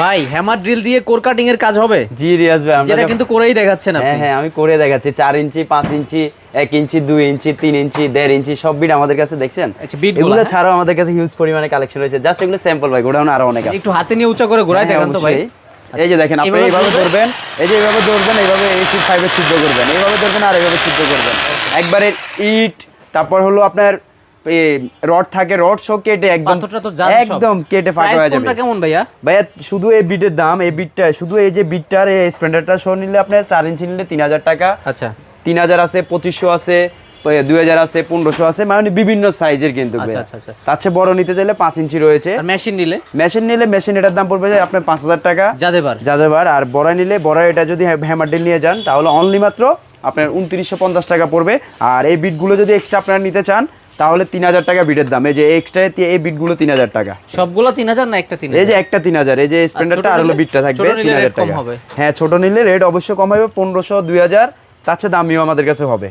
ভাই hammer drill দিয়ে core cutting এর কাজ হবে? জি রিয়াজ ভাই আমরা কিন্তু করেই দেখাচ্ছেন হ্যাঁ আপনি। হ্যাঁ হ্যাঁ আমি করে দেখাচ্ছি। চার ইঞ্চি পাঁচ ইঞ্চি এক ইঞ্চি দুই ইঞ্চি তিন ইঞ্চি দেড় ইঞ্চি সব বিট আমাদের কাছে দেখছেন? এগুলো হ্যাঁ? ছাড়াও আমাদের কাছে হিউজ পরিমাণে কালেকশন রয়েছে। জাস্ট এগুলো স্যাম্পল ভাই গোডাউন আরও অনেক আছে। একটু হাতে নিয়ে উঁচা করে ঘোরাই হ্যাঁ, দেখান তো ভাই। এই যে দেখেন আপনি এইভাবে ধরবেন? এই যে এইভাবে ধরবেন এইভাবে এসি ফাইভে সিদ্ধ করবেন এইভাবে ধরবেন আর এইভাবে সিদ্ধ করবেন। একবারে ইট তারপর হলো আপনার রড থাকে রড সহ কেটে একদম। একদম কেটে Price হয়ে যাবে। কেমন ভাইয়া? ভাইয়া শুধু এই বিটের দাম এই বিটটা শুধু এই যে বিটটার এই স্প্লেন্ডারটা সহ নিলে আপনার চার ইঞ্চি নিলে তিন হাজার টাকা। আচ্ছা। তিন হাজার আছে পঁচিশশো আছে দুই হাজার আছে পনেরোশো আছে মানে বিভিন্ন সাইজের কিন্তু আচ্ছা। আচ্ছা, আচ্ছা। তার চেয়ে বড় নিতে চাইলে পাঁচ ইঞ্চি রয়েছে। মেশিন নিলে? মেশিন নিলে মেশিন এটার দাম পড়বে আপনার পাঁচ হাজার টাকা। যাদেবার। যাযাবার আর বড়া নিলে বড়া এটা যদি হ্যামার ড্রিল নিয়ে যান তাহলে অনলি মাত্র আপনার উনত্রিশশো পঞ্চাশ টাকা পড়বে। আর এই বিটগুলো যদি এক্সট্রা আপনারা নিতে চান তাহলে তিন হাজার টাকা বিটের দাম। এই যে এক্সট্রা এই বিটগুলো তিন হাজার টাকা। সবগুলো তিন হাজার না একটা তিন এই যে একটা তিন হাজার এই যে স্প্লেন্ডারটা আর হলো বিটটা থাকবে তিন হাজার টাকা। হ্যাঁ ছোট নিলে রেট অবশ্যই কম হবে পনেরোশো দুই হাজার। তার চেয়ে দামিও আমাদের কাছে হবে।